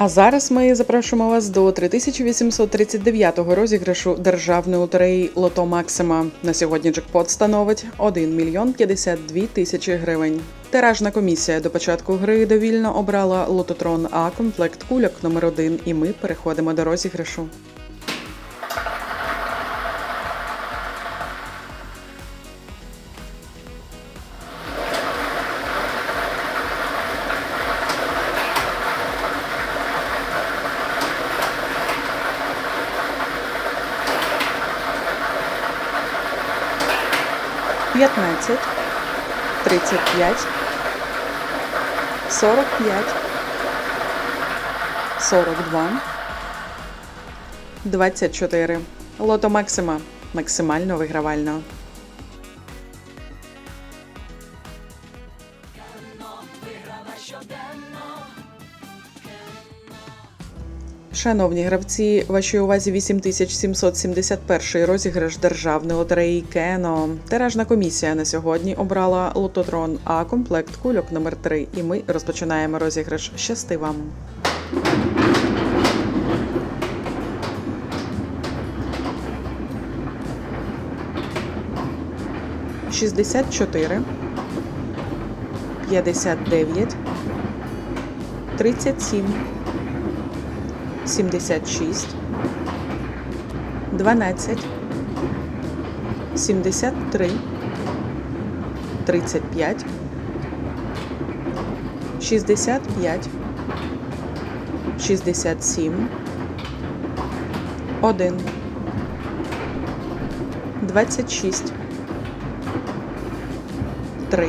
А зараз ми запрошуємо вас до 3839-го розіграшу державної лотереї Лото Максима. На сьогодні джекпот становить 1 мільйон 52 тисячі гривень. Тиражна комісія до початку гри довільно обрала лототрон А комплект кульок номер 1 і ми переходимо до розіграшу. П'ятнадцять, тридцять п'ять, сорок п'ять, сорок два, двадцять чотири. Лото Максима. Максимально вигравально. Шановні гравці, вашій увазі 8771 розіграш державної лотереї Кено. Тиражна комісія на сьогодні обрала лототрон А комплект кульок номер 3 І ми розпочинаємо розіграш. Щасти вам! Шістдесят чотири, п'ятдесят дев'ять, тридцять сім. 76, 12, 73, 35, 65, 67, 1, 26, 3,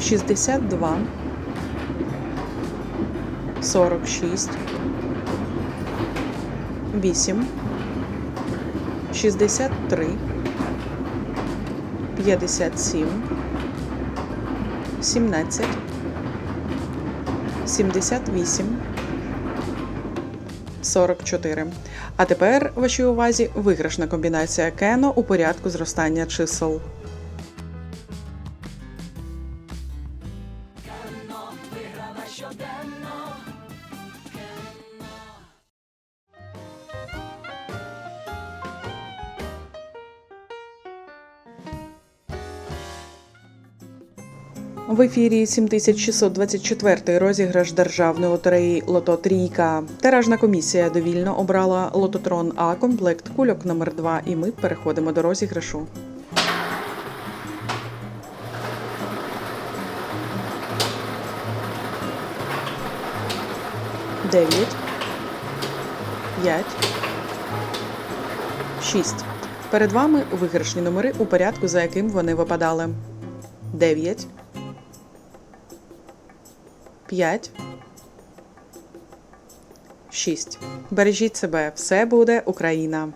62, 46, 8, 63, 57, 17, 78, 44. А тепер вашій увазі виграшна комбінація Кено у порядку зростання чисел. В ефірі 7624 розіграш державної лотереї Лото Трійка. Тиражна комісія довільно обрала лототрон А комплект кульок номер 2 і ми переходимо до розіграшу. Дев'ять, п'ять, шість. Перед вами виграшні номери у порядку, за яким вони випадали. Дев'ять. 5, 6. Бережіть себе, все буде Україна.